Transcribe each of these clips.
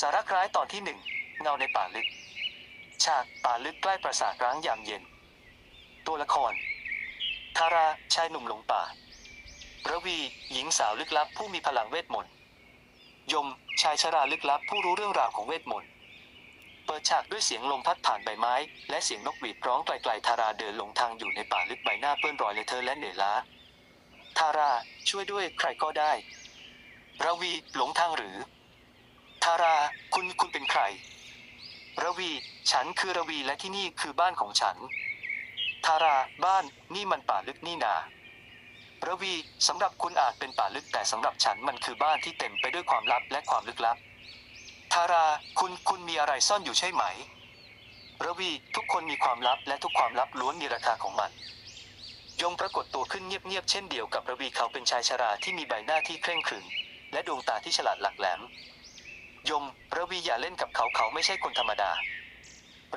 สาระร้ายตอนที่หนึ่งเงาในป่าลึก ฉากป่าลึกใกล้ปราสาทร้างยามเย็น ตัวละคร ทาราชายหนุ่มหลงป่า ระวีหญิงสาวลึกลับผู้มีพลังเวทมนต์ ยมชายชราลึกลับผู้รู้เรื่องราวของเวทมนต์ เปิดฉากด้วยเสียงลมพัดผ่านใบไม้ และเสียงนกหวีดร้องไกลๆทาราเดินหลงทางอยู่ในป่าลึกใบหน้าเปื้อนรอยเลอะเทอะและเหนื่อยล้า ทาราช่วยด้วยใครก็ได้ ระวีหลงทางหรือ ทารา คุณคุณเป็นใคร ระวี ฉันคือระวีและที่นี่คือบ้านของฉัน ทาราบ้านนี่มันป่าลึกนี่นาระวีสำหรับคุณอาจเป็นป่าลึกแต่สำหรับฉันมันคือบ้านที่เต็มไปด้วยความลับและความลึกลับ ทาราคุณคุณมีอะไรซ่อนอยู่ใช่ไหม ระวีทุกคนมีความลับและทุกความลับล้วนมีราคาของมัน ยงปรากฏตัวขึ้นเงียบๆเช่นเดียวกับระวีเขาเป็นชายชราที่มีใบหน้าที่เคร่งขรึมและดวงตาที่ฉลาดหลักแหลม ยม ระวีอย่าเล่นกับเขาเขาไม่ใช่คนธรรมดา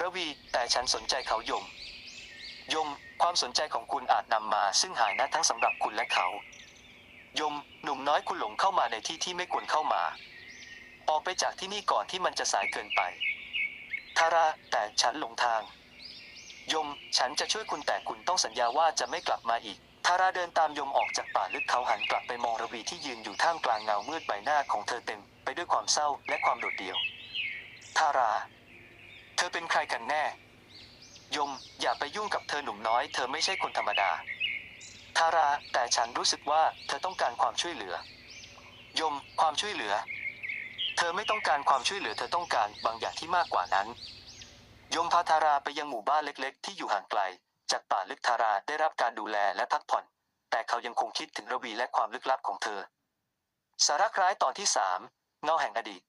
ระวี แต่ฉันสนใจเขายม ยม ความสนใจของคุณอาจนำมา ซึ่งหายนะทั้งสำหรับคุณและเขา ยม หนุ่มน้อยคุณหลงเข้ามาในที่ที่ไม่ควรเข้ามา ออกไปจากที่นี่ก่อนที่มันจะสายเกินไปทาราแต่ฉันหลงทาง ยม ฉันจะช่วยคุณแต่คุณต้องสัญญาว่าจะไม่กลับมาอีกทาราเดินตามยมออกจากป่าลึกเขาหันกลับไปมองระวีที่ยืนอยู่ท่ามกลางเงามืดใบหน้าของเธอเต็ม ด้วยความเศร้าและความโดดเดี่ยวทารา เธอเป็นใครกันแน่ ยม อย่าไปยุ่งกับเธอหนุ่มน้อย เธอไม่ใช่คนธรรมดาทารา แต่ฉันรู้สึกว่าเธอต้องการความช่วยเหลือ ยม ความช่วยเหลือ เธอไม่ต้องการความช่วยเหลือ เธอต้องการบางอย่างที่มากกว่านั้น ยมพาทาราไปยังหมู่บ้านเล็ก ๆ ที่อยู่ห่างไกล จากป่าลึกทาราได้รับการดูแลและพักผ่อน แต่เขายังคงคิดถึงระวีและความลึกลับของเธอ สาระคล้ายตอนที่สาม เงาแห่งอดีต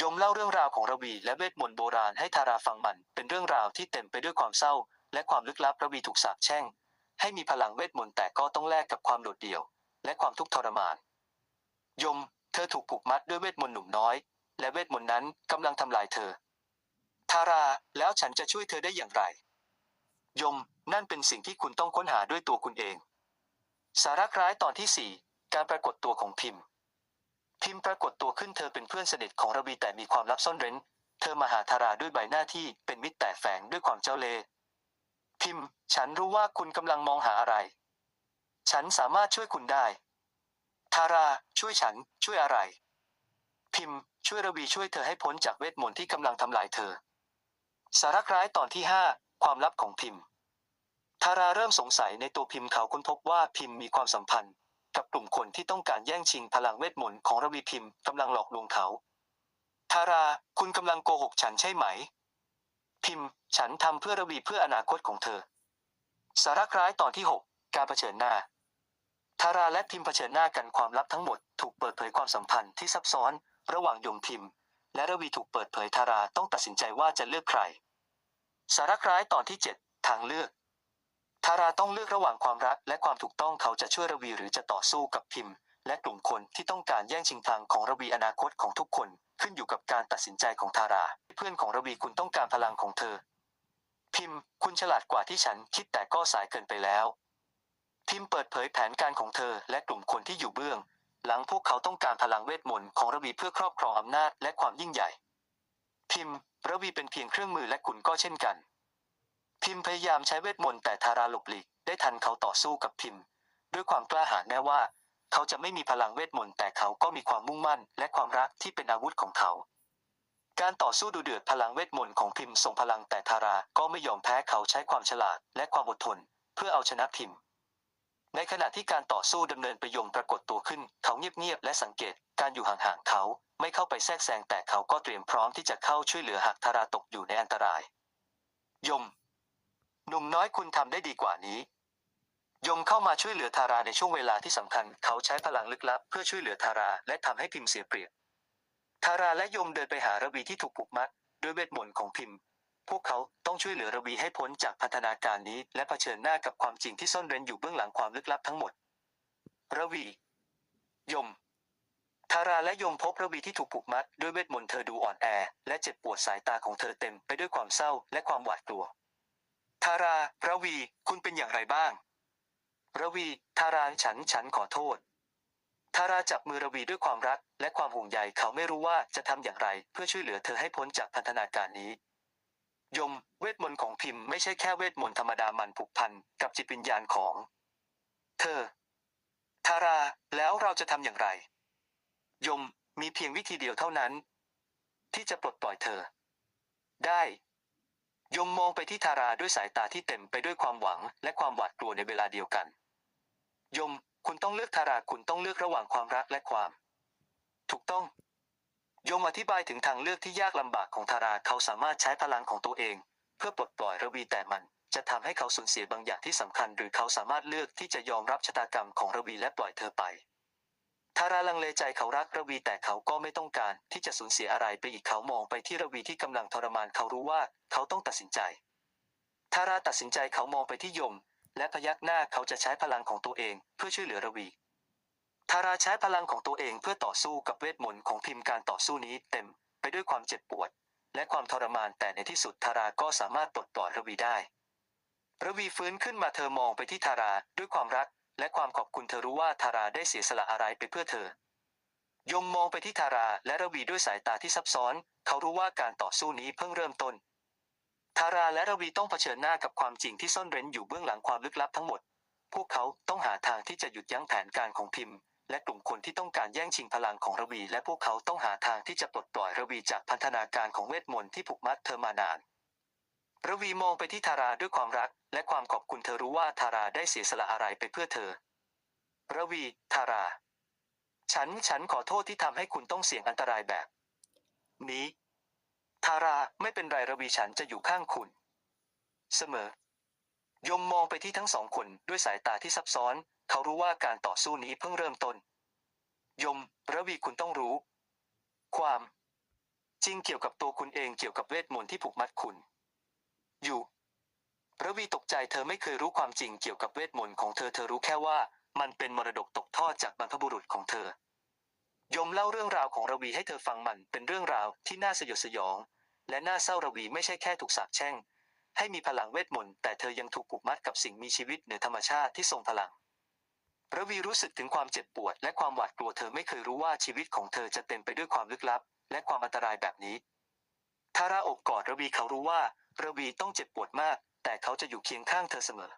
ยมเล่าเรื่องราวของระวีและเวทมนต์โบราณให้ทาราฟังมัน เป็นเรื่องราวที่เต็มไปด้วยความเศร้า และความลึกลับระวีถูกสาปแช่ง ให้มีพลังเวทมนต์แต่ก็ต้องแลกกับความโดดเดี่ยว และความทุกข์ทรมาน ยม เธอถูกผูกมัดด้วยเวทมนต์หนุ่มน้อย และเวทมนต์นั้นกำลังทำลายเธอ ทาราแล้วฉันจะช่วยเธอได้อย่างไร ยม นั่นเป็นสิ่งที่คุณต้องค้นหาด้วยตัวคุณเอง สาระคล้ายตอนที่สี่การปรากฏตัวของพิมพ์ พิมพ์ปรากฏตัวขึ้นเธอเป็นเพื่อนสนิทของระวีแต่มีความลับซ่อนเร้น เธอมาหาทาราด้วยใบหน้าที่เป็นมิตรแต่แฝงด้วยความเจ้าเล่ห์พิมพ์ ฉันรู้ว่าคุณกำลังมองหาอะไร ฉันสามารถช่วยคุณได้ ทาราช่วยฉัน ช่วยอะไร พิมพ์ ช่วยระวีช่วยเธอให้พ้นจากเวทมนต์ที่กำลังทำลายเธอ สาระคล้ายตอนที่ห้าความลับของพิมพ์ ทาราเริ่มสงสัยในตัวพิมพ์เขาค้นพบว่าพิมพ์มีความสัมพันธ์ กับกลุ่มคนที่ต้องการแย่งชิงพลังเวทมนต์ของระวีพิมพ์กำลังหลอกลวงเขา ทารา คุณกำลังโกหกฉันใช่ไหม พิมพ์ ฉันทำเพื่อระวีเพื่ออนาคตของเธอ สาระคล้ายตอนที่หกการเผชิญหน้า ทาราและพิมพ์เผชิญหน้ากันความลับทั้งหมด ถูกเปิดเผยความสัมพันธ์ที่ซับซ้อน ระหว่างยมพิมพ์ และระวีถูกเปิดเผยทาราต้องตัดสินใจว่าจะเลือกใคร สาระคล้ายตอนที่ 7 ทางเลือก ทาราต้องเลือกระหว่างความรักและความถูกต้องเขาจะช่วยระวีหรือจะต่อสู้กับพิมพ์ และกลุ่มคนที่ต้องการแย่งชิงพลังของระวีอนาคตของทุกคน ขึ้นอยู่กับการตัดสินใจของทารา เพื่อนของระวีคุณต้องการพลังของเธอ พิมพ์ คุณฉลาดกว่าที่ฉันคิดแต่ก็สายเกินไปแล้ว พิมพ์เปิดเผยแผนการของเธอและกลุ่มคนที่อยู่เบื้อง หลังพวกเขาต้องการพลังเวทมนต์ของระวีเพื่อครอบครองอำนาจและความยิ่งใหญ่ พิมพ์ ระวีเป็นเพียงเครื่องมือและคุณก็เช่นกัน พิมพยายามใช้เวทมนต์แต่ทาราหลบหลีกได้ทันเขาต่อสู้กับพิมด้วยความกล้าหาญแม้ว่า เขาจะไม่มีพลังเวทมนต์แต่เขาก็มีความมุ่งมั่น และความรักที่เป็นอาวุธของเขา การต่อสู้ดูเดือดพลังเวทมนต์ของพิมพ์ทรงพลังแต่ทาราก็ไม่ยอมแพ้เขาใช้ความฉลาดและความอดทน เพื่อเอาชนะพิมพ์ในขณะที่การต่อสู้ดำเนินไปยงปรากฏตัวขึ้น เขาเงียบๆและสังเกตการอยู่ห่างๆเขาไม่เข้าไปแทรกแซงแต่เขาก็เตรียมพร้อมที่จะเข้าช่วยเหลือหากทาราตกอยู่ในอันตราย ยม หนุ่มน้อยคุณทำได้ดีกว่านี้ยมเข้ามาช่วยเหลือทาราในช่วงเวลาที่สำคัญ เขาใช้พลังลึกลับเพื่อช่วยเหลือทาราและทำให้พิมพ์เสียเปรียบทาราและยมเดินไปหาระวีที่ถูกผูกมัดด้วยเวทมนต์ของพิมพ์ พวกเขาต้องช่วยเหลือระวีให้พ้นจากพันธนาการนี้ และเผชิญหน้ากับความจริงที่ซ่อนเร้นอยู่เบื้องหลังความลึกลับทั้งหมด ระวี ยมทาราและยมพบระวีที่ถูกผูกมัดด้วยเวทมนต์เธอดูอ่อนแอ และเจ็บปวดสายตาของเธอเต็มไปด้วยความเศร้าและความหวาดกลัว ทาราระวี คุณเป็นอย่างไรบ้าง ระวีทาราฉันฉันขอโทษทาราจับมือระวีด้วยความรัก และความห่วงใยเขาไม่รู้ว่าจะทำอย่างไร เพื่อช่วยเหลือเธอให้พ้นจากพันธนาการนี้ ยม เวทมนต์ของพิมพ์ไม่ใช่แค่เวทมนต์ธรรมดามันผูกพันกับจิตวิญญาณของ เธอทาราแล้วเราจะทำอย่างไร ยมมีเพียงวิธีเดียวเท่านั้น ที่จะปลดปล่อยเธอ ได้ ยมมองไปที่ทาราด้วยสายตาที่เต็มไปด้วยความหวัง และความหวาดกลัวในเวลาเดียวกัน ยม คุณต้องเลือกทาราคุณต้องเลือกระหว่างความรักและความ ถูกต้อง ยมอธิบายถึงทางเลือกที่ยากลำบากของทาราเขาสามารถใช้พลังของตัวเอง เพื่อปลดปล่อยระวีแต่มัน จะทำให้เขาสูญเสียบางอย่างที่สำคัญ หรือเขาสามารถเลือกที่จะยอมรับชะตากรรมของระวีและปล่อยเธอไป ทาราลังเลใจเขารักระวีแต่เขาก็ไม่ต้องการที่จะสูญเสียอะไรไปอีกเขามองไปที่ระวีที่กำลังทรมานเขารู้ว่าเขาต้องตัดสินใจทาราตัดสินใจเขามองไปที่ยม และพยักหน้าเขาจะใช้พลังของตัวเองเพื่อช่วยเหลือระวีทาราใช้พลังของตัวเองเพื่อต่อสู้กับเวทมนต์ของพิมพ์การต่อสู้นี้เต็มไปด้วยความเจ็บปวด และความทรมานแต่ในที่สุดทาราก็สามารถปลดปล่อยระวีได้ ระวีฟื้นขึ้นมาเธอมองไปที่ทาราด้วยความรัก และความขอบคุณเธอรู้ว่าทาราได้เสียสละอะไรไปเพื่อเธอ ยมมองไปที่ทาราและระวีด้วยสายตาที่ซับซ้อน เขารู้ว่าการต่อสู้นี้เพิ่งเริ่มต้น ทาราและระวีต้องเผชิญหน้ากับความจริงที่ซ่อนเร้นอยู่เบื้องหลังความลึกลับทั้งหมด พวกเขาต้องหาทางที่จะหยุดยั้งแผนการของพิมพ์ และกลุ่มคนที่ต้องการแย่งชิงพลังของระวี และพวกเขาต้องหาทางที่จะปลดปล่อยระวีจากพันธนาการของเวทมนต์ที่ผูกมัดเธอมานาน ระวีมองไปที่ทาราด้วยความรัก และความขอบคุณเธอรู้ว่าทาราได้เสียสละอะไรไปเพื่อเธอ ระวี ทารา ฉัน ฉันขอโทษที่ทำให้คุณต้องเสี่ยงอันตรายแบบ นี้ ทาราไม่เป็นไรระวีฉันจะอยู่ข้างคุณ เสมอ ยมมองไปที่ทั้งสองคนด้วยสายตาที่ซับซ้อน เขารู้ว่าการต่อสู้นี้เพิ่งเริ่มต้น ยม ระวีคุณต้องรู้ ความ จริงเกี่ยวกับตัวคุณเองเกี่ยวกับเวทมนต์ที่ผูกมัดคุณ ระวีตกใจเธอไม่เคยรู้ความจริงเกี่ยวกับเวทมนต์ของเธอเธอรู้แค่ว่า มันเป็นมรดกตกทอดจากบรรพบุรุษของเธอ ยมเล่าเรื่องราวของระวีให้เธอฟังมันเป็นเรื่องราวที่น่าสยดสยอง และน่าเศร้าระวีไม่ใช่แค่ถูกสาปแช่ง ให้มีพลังเวทมนต์แต่เธอยังถูกผูกมัดกับสิ่งมีชีวิตเหนือธรรมชาติที่ทรงพลังระวีรู้สึกถึงความเจ็บปวด และความหวาดกลัวเธอไม่เคยรู้ว่าชีวิตของเธอจะเต็มไปด้วยความลึกลับ และความอันตรายแบบนี้ทาราอบกอดระวีเขารู้ว่าระวีต้องเจ็บปวดมาก แต่เขาจะอยู่เคียงข้างเธอเสมอ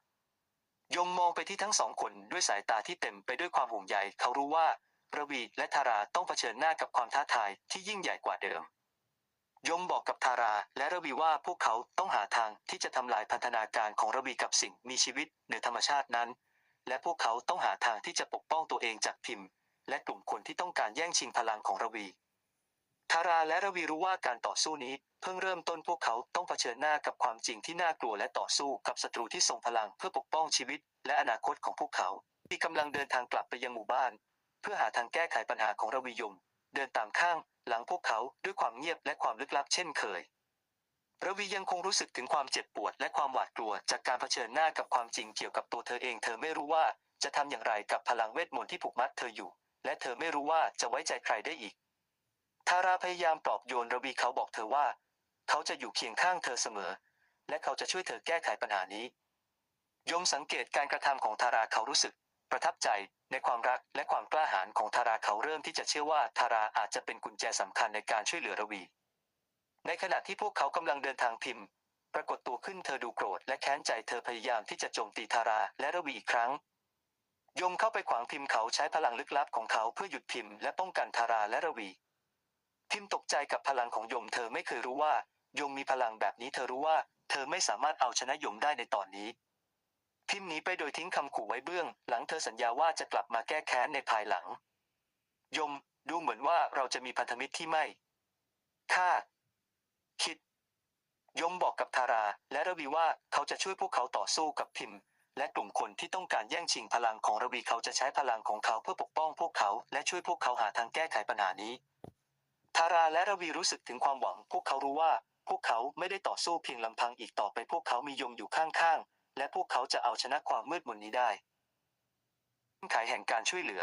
ยมมองไปที่ทั้งสองคนด้วยสายตาที่เต็มไปด้วยความห่วงใย เขารู้ว่าระวีและทาราต้องเผชิญหน้ากับความท้าทายที่ยิ่งใหญ่กว่าเดิมยมบอกกับทาราและระวีว่าพวกเขาต้องหาทางที่จะทำลายพันธนาการของระวีกับสิ่งมีชีวิตเหนือธรรมชาตินั้น และพวกเขาต้องหาทางที่จะปกป้องตัวเองจากพิมพ์ และกลุ่มคนที่ต้องการแย่งชิงพลังของระวี ทาราและระวีรู้ว่าการต่อสู้นี้ เพิ่งเริ่มต้นพวกเขาต้องเผชิญหน้ากับความจริงที่น่ากลัวและต่อสู้กับศัตรูที่ทรงพลังเพื่อปกป้องชีวิต และอนาคตของพวกเขา ที่กำลังเดินทางกลับไปยังหมู่บ้าน เพื่อหาทางแก้ไขปัญหาของระวียม เดินตามข้าง หลังพวกเขาด้วยความเงียบและความลึกลับเช่นเคยระวียังคงรู้สึกถึงความเจ็บปวดและความหวาดกลัว จากการเผชิญหน้ากับความจริงเกี่ยวกับตัวเธอเอง เธอไม่รู้ว่าจะทำอย่างไรกับพลังเวทมนต์ที่ผูกมัดเธออยู่ และเธอไม่รู้ว่าจะไว้ใจใครได้อีก ทาราพยายามปลอบโยนระวีเขาบอกเธอว่า เขาจะอยู่เคียงข้างเธอเสมอ และเขาจะช่วยเธอแก้ไขปัญหานี้ ยมสังเกตการกระทำของทาราเขารู้สึก ประทับใจในความรักและความกล้าหาญของทาราเขาเริ่มที่จะเชื่อว่าทาราอาจจะเป็นกุญแจสำคัญในการช่วยเหลือระวี ในขณะที่พวกเขากำลังเดินทางพิมพ์ ปรากฏตัวขึ้นเธอดูโกรธและแค้นใจเธอพยายามที่จะโจมตีทาราและระวีอีกครั้งยมเข้าไปขวางพิมพ์เขาใช้พลังลึกลับของเขาเพื่อหยุดพิมพ์และป้องกันทาราและระวี พิมพ์ตกใจกับพลังของยมเธอไม่เคยรู้ว่ายมมีพลังแบบนี้เธอรู้ว่า เธอไม่สามารถเอาชนะยมได้ในตอนนี้ พิมพ์หนีไปโดยทิ้งคำขู่ไว้เบื้อง หลังเธอสัญญาว่าจะกลับมาแก้แค้นในภายหลัง ยมดูเหมือนว่าเราจะมีพันธมิตรที่ไม่คาคิด ยมบอกกับทารา และระวีว่าเขาจะช่วยพวกเขาต่อสู้กับพิมพ์และกลุ่มคนที่ต้องการแย่งชิงพลังของระวีเขาจะใช้พลังของเขาเพื่อปกป้องพวกเขา และช่วยพวกเขาหาทางแก้ไขปัญหานี้ ทาราและระวีรู้สึกถึงความหวัง พวกเขารู้ว่า พวกเขาไม่ได้ต่อสู้เพียงลำพังอีกต่อไป พวกเขามียมอยู่ข้างๆ และพวกเขาจะเอาชนะความมืดมนนี้ได้ขายแห่งการช่วยเหลือ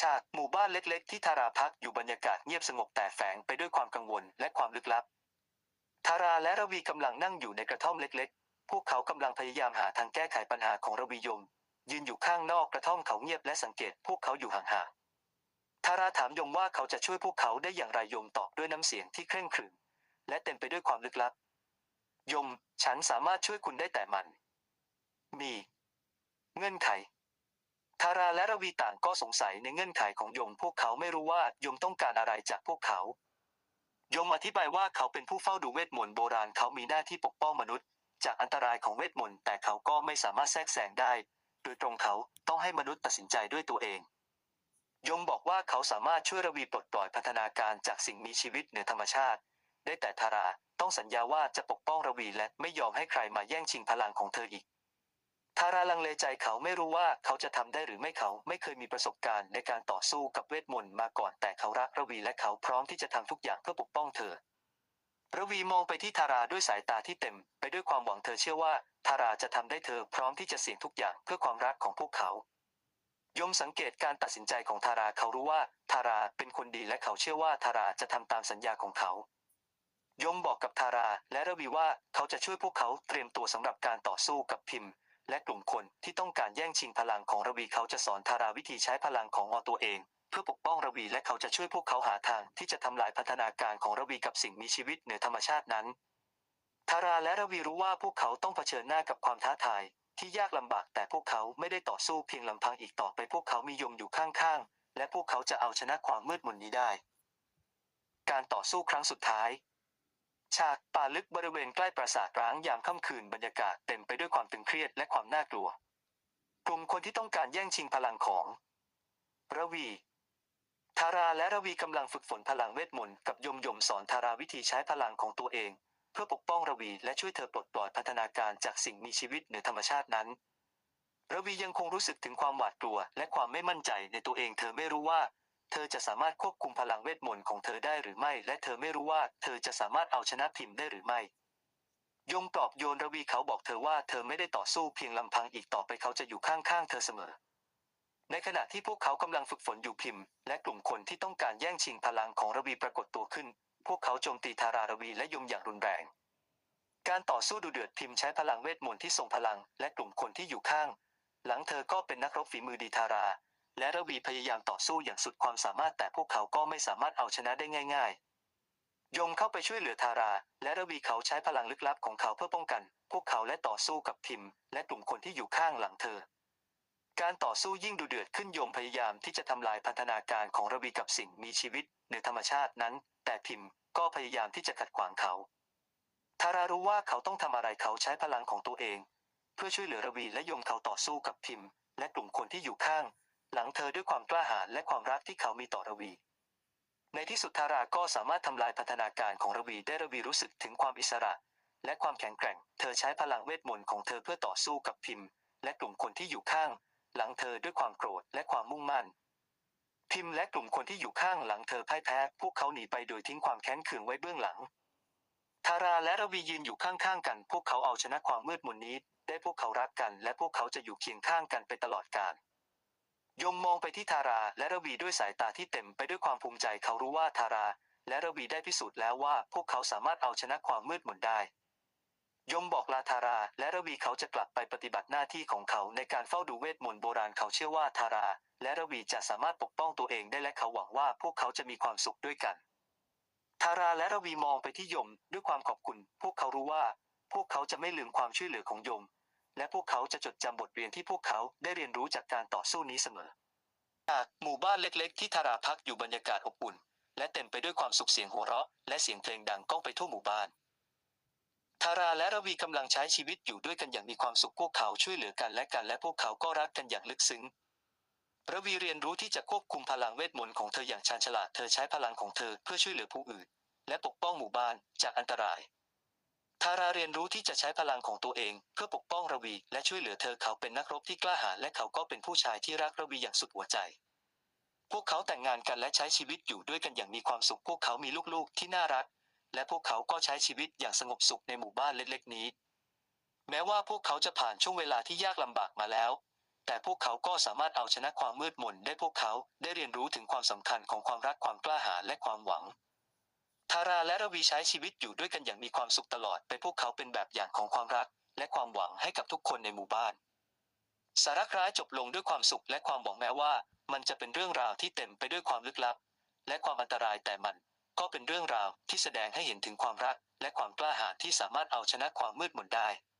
ฉากหมู่บ้านเล็ก ๆ ที่ทาราพักอยู่บรรยากาศเงียบสงบแต่แฝงไปด้วยความกังวลและความลึกลับ ทาราและระวีกำลังนั่งอยู่ในกระท่อมเล็ก ๆ พวกเขากำลังพยายามหาทางแก้ไขปัญหาของระวียมยืนอยู่ข้างนอกกระท่อมเขาเงียบและสังเกต พวกเขาอยู่ห่างๆ ทาราถามยมว่าเขาจะช่วยพวกเขาได้อย่างไรยมตอบด้วยน้ำเสียงที่เคร่งขรึมและเต็มไปด้วยความลึกลับ ยม ฉันสามารถช่วยคุณได้แต่มัน มี เงื่อนไขทาราและระวีต่างก็สงสัยในเงื่อนไขของยม พวกเขาไม่รู้ว่ายมต้องการอะไรจากพวกเขา ยมอธิบายว่าเขาเป็นผู้เฝ้าดูเวทมนต์โบราณเขามีหน้าที่ปกป้องมนุษย์ จากอันตรายของเวทมนต์แต่เขาก็ไม่สามารถแทรกแซงได้ โดยตรงเขาต้องให้มนุษย์ตัดสินใจด้วยตัวเอง ยมบอกว่าเขาสามารถช่วยระวีปลดปล่อยพัฒนาการจากสิ่งมีชีวิตเหนือธรรมชาติ ได้แต่ทาราต้องสัญญาว่าจะปกป้องระวีและไม่ยอมให้ใครมาแย่งชิงพลังของเธออีกทาราลังเลใจเขาไม่รู้ว่าเขาจะทำได้หรือไม่เขาไม่เคยมีประสบการณ์ในการต่อสู้กับเวทมนต์มาก่อนแต่เขารักระวีและเขาพร้อมที่จะทำทุกอย่างเพื่อปกป้องเธอ ระวีมองไปที่ทาราด้วยสายตาที่เต็ม ไปด้วยความหวังเธอเชื่อว่าทาราจะทำได้เธอพร้อมที่จะเสี่ยงทุกอย่างเพื่อความรักของพวกเขา ยมสังเกตการตัดสินใจของทาราเขารู้ว่าทาราเป็นคนดีและเขาเชื่อว่าทาราจะทำตามสัญญาของเขา ยมบอกกับทาราและระวีว่าเขาจะช่วยพวกเขาเตรียมตัวสำหรับการต่อสู้กับพิมพ์ และกลุ่มคนที่ต้องการแย่งชิงพลังของระวีเขาจะสอนทาราวิธีใช้พลังของอตัวเอง เพื่อปกป้องระวีและเขาจะช่วยพวกเขาหาทางที่จะทำลายพัฒนาการของระวีกับสิ่งมีชีวิตเหนือธรรมชาตินั้นทาราและระวีรู้ว่าพวกเขาต้องเผชิญหน้ากับความท้าทาย ที่ยากลำบากแต่พวกเขาไม่ได้ต่อสู้เพียงลำพังอีกต่อไปพวกเขามียมอยู่ข้างๆ และพวกเขาจะเอาชนะความมืดมนนี้ได้ การต่อสู้ครั้งสุดท้าย ฉากป่าลึกบริเวณใกล้ปราสาทร้างยามค่ำคืนบรรยากาศเต็มไปด้วยความตึงเครียดและความน่ากลัว กลุ่มคนที่ต้องการแย่งชิงพลังของระวีทาราและระวีกำลังฝึกฝนพลังเวทมนต์กับยมยมสอนทาราวิธีใช้พลังของตัวเอง เพื่อปกป้องระวีและช่วยเธอปลดปล่อยพัฒนาการจากสิ่งมีชีวิตเหนือธรรมชาตินั้น ระวียังคงรู้สึกถึงความหวาดกลัว และความไม่มั่นใจในตัวเอง เธอไม่รู้ว่า เธอจะสามารถควบคุมพลังเวทมนต์ของเธอได้หรือไม่ และเธอไม่รู้ว่า เธอจะสามารถเอาชนะพิมพ์ได้หรือไม่ยมปลอบโยนระวีเขาบอกเธอว่าเธอไม่ได้ต่อสู้เพียงลำพังอีกต่อไปเขาจะอยู่ข้างๆเธอเสมอในขณะที่พวกเขากำลังฝึกฝนอยู่พิมพ์ และกลุ่มคนที่ต้องการแย่งชิงพลังของระวีปรากฏตัวขึ้น พวกเขาโจมตีทาราระวีและยมอย่างรุนแรง การต่อสู้ดูเดือดพิมพ์ใช้พลังเวทมนต์ที่ทรงพลัง และกลุ่มคนที่อยู่ข้าง หลังเธอก็เป็นนักรบฝีมือดีทารา และระวีพยายามต่อสู้อย่างสุดความสามารถแต่พวกเขาก็ไม่สามารถเอาชนะได้ง่าย ๆ ยมเข้าไปช่วยเหลือทารา และระวีเขาใช้พลังลึกลับของเขาเพื่อป้องกัน พวกเขาและต่อสู้กับพิมพ์ และกลุ่มคนที่อยู่ข้างหลังเธอ การต่อสู้ยิ่งดูเดือดขึ้นยมพยายามที่จะทำลายพัฒนาการของระวีกับสิ่งมีชีวิตเหนือธรรมชาตินั้น แต่พิมพ์ก็พยายามที่จะขัดขวางเขาทารารู้ว่าเขาต้องทำอะไรเขาใช้พลังของตัวเอง เพื่อช่วยเหลือระวีและยมเขาต่อสู้กับพิมพ์ และกลุ่มคนที่อยู่ข้าง หลังเธอด้วยความกล้าหาญและความรักที่เขามีต่อระวี ในที่สุดทาราก็สามารถทำลายพัฒนาการของระวีได้ระวีรู้สึกถึงความอิสระ และความแข็งแกร่ง เธอใช้พลังเวทมนต์ของเธอเพื่อต่อสู้กับพิมพ์ และกลุ่มคนที่อยู่ข้าง หลังเธอด้วยความโกรธและความมุ่งมั่น พิมพ์และกลุ่มคนที่อยู่ข้างหลังเธอพ่ายแพ้ พวกเขาหนีไปโดยทิ้งความแค้นเคืองไว้เบื้องหลัง ทาราและระวียืนอยู่ข้างๆกัน พวกเขาเอาชนะความมืดมนนี้ ได้พวกเขารักกัน และพวกเขาจะอยู่เคียงข้างกันไปตลอดกาลยมมองไปที่ทาราและระวีด้วยสายตาที่เต็มไปด้วยความภูมิใจเขารู้ว่าทารา และระวีได้พิสูจน์แล้วว่า พวกเขาสามารถเอาชนะความมืดมนได้ ยมบอกลาทาราและระวีเขาจะกลับไปปฏิบัติหน้าที่ของเขาในการเฝ้าดูเวทมนต์โบราณเขาเชื่อว่าทารา และระวีจะสามารถปกป้องตัวเองได้และเขาหวังว่าพวกเขาจะมีความสุขด้วยกันทาราและระวีมองไปที่ยมด้วยความขอบคุณ พวกเขารู้ว่า พวกเขาจะไม่ลืมความช่วยเหลือของยม และพวกเขาจะจดจำบทเรียนที่พวกเขาได้เรียนรู้จากการต่อสู้นี้เสมอจากหมู่บ้านเล็กๆ ที่ทาราพักอยู่บรรยากาศอบอุ่น และเต็มไปด้วยความสุขเสียงหัวเราะ และเสียงเพลงดังก้องไปทั่วหมู่บ้าน ทาราและระวีกำลังใช้ชีวิตอยู่ด้วยกันอย่างมีความสุขพวกเขาช่วยเหลือกันและกันและพวกเขาก็รักกันอย่างลึกซึ้งระวีเรียนรู้ที่จะควบคุมพลังเวทมนต์ของเธออย่างชาญฉลาดเธอใช้พลังของเธอเพื่อช่วยเหลือผู้อื่น และปกป้องหมู่บ้านจากอันตรายทาราเรียนรู้ที่จะใช้พลังของตัวเอง เพื่อปกป้องระวีและช่วยเหลือเธอเขาเป็นนักรบที่กล้าหาญและเขาก็เป็นผู้ชายที่รักระวีอย่างสุดหัวใจ พวกเขาแต่งงานกันและใช้ชีวิตอยู่ด้วยกันอย่างมีความสุขพวกเขามีลูกๆที่น่ารัก และพวกเขาก็ใช้ชีวิตอย่างสงบสุขในหมู่บ้านเล็กๆนี้ แม้ว่าพวกเขาจะผ่านช่วงเวลาที่ยากลำบากมาแล้ว แต่พวกเขาก็สามารถเอาชนะความมืดมนได้พวกเขาได้เรียนรู้ถึงความสำคัญของความรักความกล้าหาญและความหวังทาราและระวีใช้ชีวิตอยู่ด้วยกันอย่างมีความสุขตลอดไปพวกเขาเป็นแบบอย่างของความรัก และความหวังให้กับทุกคนในหมู่บ้าน สาระคล้ายจบลงด้วยความสุขและความหวังแม้ว่า มันจะเป็นเรื่องราวที่เต็มไปด้วยความลึกลับ และความอันตรายแต่มัน ก็เป็นเรื่องราวที่แสดงให้เห็นถึงความรักและความกล้าหาญที่สามารถเอาชนะความมืดมนได้